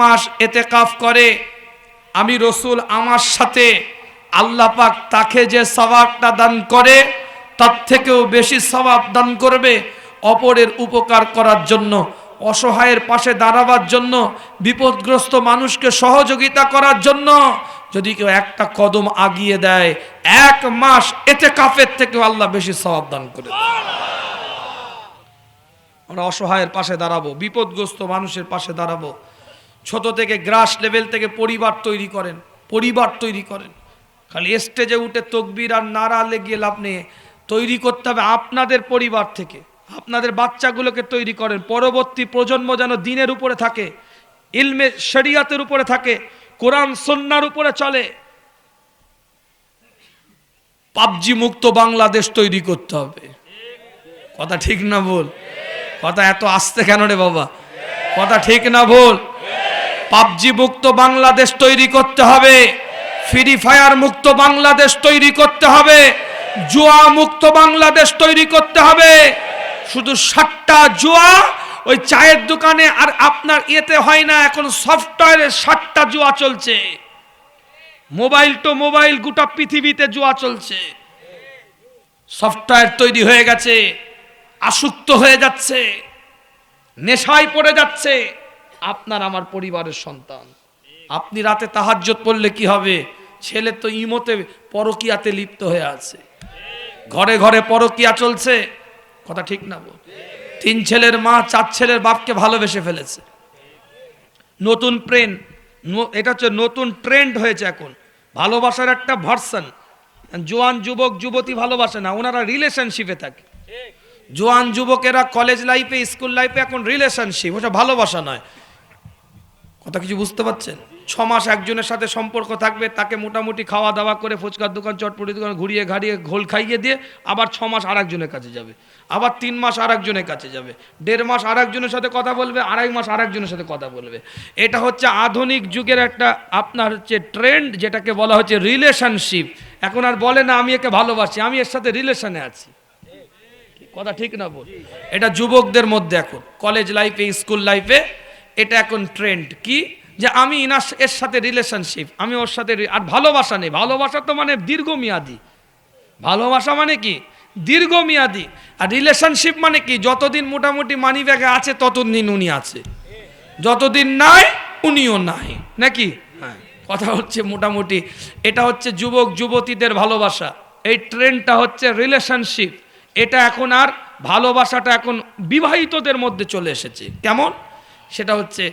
মাস এতে কাফ করে, আমি রসুল আমার সাথে, আল্লাহ পাক তাকে যে সবাবটা দান করে, তার থেকেও বেশি সবাব দান করবে অপরের উপকার করার জন্য, অসহায়ের পাশে দাঁড়াবার জন্য, বিপদগ্রস্ত মানুষকে সহযোগিতা করার জন্য যদি কেউ একটা কদম আগিয়ে দেয়, এক মাস এতে কাফের থেকেও আল্লাহ বেশি সবাব দান করে। আমরা অসহায়ের পাশে দাঁড়াবো, বিপদগ্রস্ত মানুষের পাশে দাঁড়াবো ছোট থেকে গ্রাস লেভেল থেকে পরিবার তৈরি করেন, পরিবার তৈরি করেন। খালি স্টেজে উঠে তকবির আর নারা লেগিয়ে লাভ নেই। তৈরি করতে হবে আপনাদের পরিবার থেকে। আপনাদের বাচ্চাগুলোকে তৈরি করেন। পরবর্তী প্রজন্ম যেন দিনের উপরে থাকে, ইলমে শরিয়াতের উপরে থাকে, কোরআন সন্ন্যার উপরে চলে। পাবজি মুক্ত বাংলাদেশ তৈরি করতে হবে। কথা ঠিক না বল কথা এত আসতে কেন রে বাবা? কথা ঠিক না বল পাবজি মুক্ত বাংলাদেশ তৈরি করতে হবে। ফ্রি ফায়ার মুক্ত বাংলাদেশ তৈরি করতে হবে। জুয়া মুক্ত বাংলাদেশ তৈরি করতে হবে। শুধু সাতটা জুয়া ওই চায়ের দোকানে আর আপনার ইয়েতে হয় না, এখন সফটওয়্যারে সাতটা জুয়া চলছে। মোবাইল তো মোবাইল, গোটা পৃথিবীতে জুয়া চলছে। সফটওয়্যার তৈরি হয়ে গেছে, আসক্ত হয়ে যাচ্ছে, নেশায় পড়ে যাচ্ছে। আপনার আমার পরিবারের সন্তান। আপনি রাতে তাহাজ্জত পড়লে কি হবে? ছেলে তো ইমতে পরকিয়াতে লিপ্ত হয়ে আছে। ঘরে ঘরে পরকিয়া চলছে। কথা ঠিক না বল। তিন ছেলের মা চার ছেলের বাপকে ভালোবেসে ফেলেছে। নতুন প্রেম এটা হচ্ছে নতুন ট্রেন্ড হয়েছে এখন। ভালোবাসার একটা ভার্সন। জোয়ান যুবক, যুবতী ভালোবাসে না, ওনারা রিলেশনশিপে থাকে। জোয়ান যুবকেরা কলেজ লাইফে স্কুল লাইফে এখন রিলেশনশিপ ওটা ভালোবাসা নয়। কথা কিছু বুঝতে পারছেন? ছ মাস একজনের সাথে সম্পর্ক থাকবে, তাকে মোটামুটি খাওয়া দাওয়া করে ফুচকার দোকান চটপটি দোকান ঘুরিয়ে ঘাড়িয়ে ঘোল খাইয়ে দিয়ে আবার ছ মাস আর একজনের কাছে যাবে। আবার তিন মাস আর একজনের কাছে যাবে। দেড় মাস আর একজনের সাথে কথা বলবে, আড়াই মাস আর একজনের সাথে কথা বলবে। এটা হচ্ছে আধুনিক যুগের একটা আপনার হচ্ছে ট্রেন্ড যেটাকে বলা হচ্ছে রিলেশনশিপ এখন আর বলে না, আমি একে ভালোবাসি, আমি এর সাথে রিলেশনে আছি। কথা ঠিক না বল? এটা যুবকদের মধ্যে এখন কলেজ লাইফে স্কুল লাইফে এটা এখন ট্রেন্ড কি? যে আমি ইনার এর সাথে রিলেশনশিপ আমি ওর সাথে আর ভালোবাসা নেই। ভালোবাসা তো মানে দীর্ঘমেয়াদী। ভালোবাসা মানে কি? দীর্ঘমেয়াদি। আর রিলেশনশিপ মানে কি? যতদিন মোটামুটি মানি ব্যাগে আছে ততদিন উনি আছে। যতদিন নাই উনিও নাই। নাকি? হ্যাঁ। কথা হচ্ছে মোটামুটি এটা হচ্ছে যুবক যুবতীদের ভালোবাসা। এই ট্রেন্ডটা হচ্ছে রিলেশনশিপ এটা এখন আর ভালোবাসাটা এখন বিবাহিতদের মধ্যে চলে এসেছে। কেমন? সেটা হচ্ছে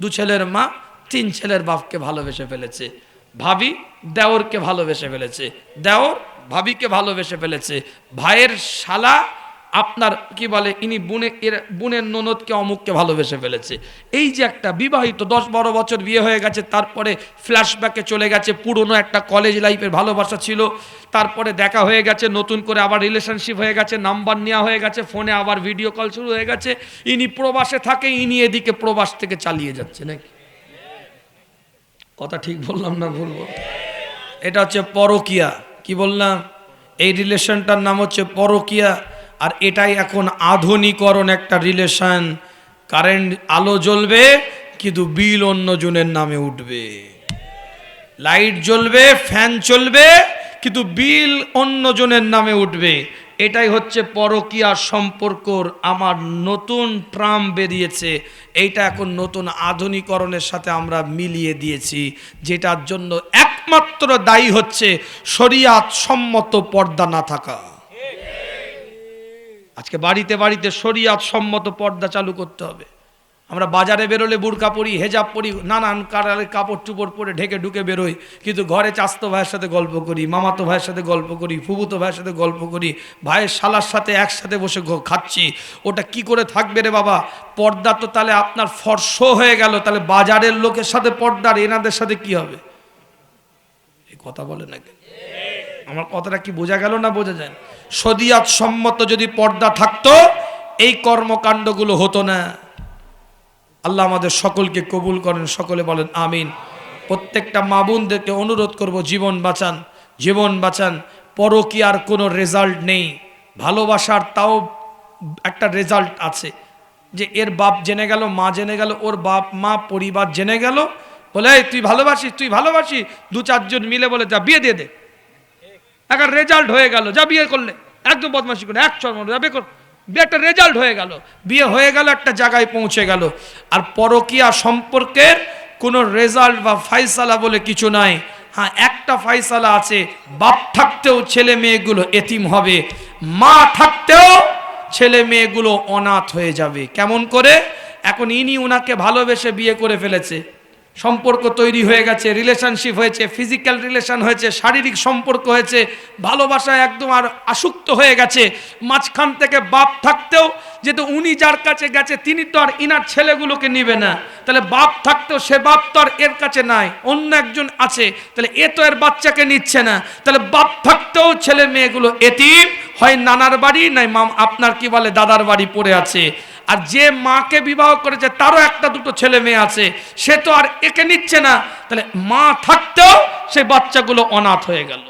দু ছেলের মা তিন ছেলের বাপকে ভালোবেসে ফেলেছে। ভাবি দেওরকে ভালোবেসে ফেলেছে। দেওর ভাবিকে ভালোবেসে ফেলেছে। ভাইয়ের শালা আপনার, কি বলে, ইনি বুনে, এর বুনের ননদকে, অমুককে ভালোবেসে ফেলেছে। এই যে একটা বিবাহিত, দশ বারো বছর বিয়ে হয়ে গেছে, তারপরে ফ্ল্যাশব্যাকে চলে গেছে, পুরনো একটা কলেজ লাইফের ভালোবাসা ছিল। তারপরে দেখা হয়ে গেছে, নতুন করে আবার রিলেশনশিপ হয়ে গেছে নাম্বার নেওয়া হয়ে গেছে ফোনে আবার ভিডিও কল শুরু হয়ে গেছে। ইনি প্রবাসে থাকে, ইনি এদিকে প্রবাস থেকে চালিয়ে যাচ্ছে, নাকি? কথা ঠিক বললাম না বলব এটা হচ্ছে পরকিয়া। কি বললাম? এই রিলেশনটার নাম হচ্ছে পরকিয়া। আর এটাই এখন আধুনিকরণ একটা রিলেশন কারেন্ট আলো জ্বলবে, কিন্তু বিল অন্যজনের নামে উঠবে। লাইট জ্বলবে ফ্যান চলবে, কিন্তু বিল অন্যজনের নামে উঠবে। এটাই হচ্ছে পরকীয়া সম্পর্কর আমার নতুন ট্রাম বেরিয়েছে। এইটা এখন নতুন আধুনিকরণের সাথে আমরা মিলিয়ে দিয়েছি, যেটার জন্য একমাত্র দায়ী হচ্ছে শরিয়াত সম্মত পর্দা না থাকা। আজকে বাড়িতে বাড়িতে শরিয়াত সম্মত পর্দা চালু করতে হবে। আমরা বাজারে বেরোলে বুড়কা পরি, হেজাব পরি, নানান কারালের কাপড় চুপড় পরে ঢেকে ঢুকে বেরোই। কিন্তু ঘরে চাস্তো ভাইয়ের সাথে গল্প করি, মামাতো ভাইয়ের সাথে গল্প করি, ফুবুতো ভাইয়ের সাথে গল্প করি, ভাইয়ের শালার সাথে একসাথে বসে খাচ্ছি। ওটা কি করে থাকবে রে বাবা? পর্দা তো তাহলে আপনার ফর্স হয়ে গেল, তাহলে বাজারের লোকের সাথে পর্দার এনাদের সাথে কি হবে? এই কথা বলে নাকি? আমার কথাটা কি বোঝা গেল না বোঝা যায় শরিয়াত সম্মত যদি পর্দা থাকতো, এই কর্মকাণ্ডগুলো হতো না। আল্লাহ আমাদের সকলকে কবুল করেন, সকলে বলেন আমিন। প্রত্যেকটা মা বোনদেরকে অনুরোধ করব, জীবন বাঁচান জীবন বাঁচান। পরকীয়ার কোনো রেজাল্ট নেই। ভালোবাসার তাও একটা রেজাল্ট আছে। যে এর বাপ জেনে গেল, মা জেনে গেল, ওর বাপ, মা, পরিবার জেনে গেল, বলে তুই ভালোবাসিস তুই ভালোবাসিস। দু চারজন মিলে বলে, যা, বিয়ে দিয়ে দে। একটা রেজাল্ট হয়ে গেল, যা বিয়ে করলে। একদম বদমাশি করে, এক চর্ম যা বিয়ে কর বিয়ে একটা রেজাল্ট হয়ে গেল। বিয়ে হয়ে গেল, একটা জায়গায় পৌঁছে গেল। আর পরকীয়া সম্পর্কের কোনো রেজাল্ট বা ফাইসালা বলে কিছু নাই। হ্যাঁ একটা ফাইসালা আছে, বাপ থাকতেও ছেলে মেয়েগুলো এতিম হবে, মা থাকতেও ছেলে মেয়েগুলো অনাথ হয়ে যাবে। কেমন করে? এখন ইনি উনাকে ভালোবেসে বিয়ে করে ফেলেছে। সম্পর্ক তৈরি হয়ে গেছে রিলেশনশিপ হয়েছে ফিজিক্যাল রিলেশন হয়েছে, শারীরিক সম্পর্ক হয়েছে ভালোবাসায় একদম আর আসক্ত হয়ে গেছে। মাঝখান থেকে বাপ থাকতেও যেহেতু উনি যার কাছে গেছে, তিনি তো আর ইনার ছেলেগুলোকে নিবে না। তাহলে বাপ থাকতেও সে বাপ তো আর এর কাছে নাই, অন্য একজন আছে। তাহলে এ তো এর বাচ্চাকে নিচ্ছে না। তাহলে বাপ থাকতেও ছেলে মেয়েগুলো এতিম, হয় নানার বাড়ি, নাই মাম আপনার কি বলে, দাদার বাড়ি পড়ে আছে। আর যে মাকে বিবাহ করেছে, তারও একটা দুটো ছেলে মেয়ে আছে, সে তো আর একে নিচ্ছে না। তাহলে মা থাকতেও সে বাচ্চাগুলো অনাথ হয়ে গেল।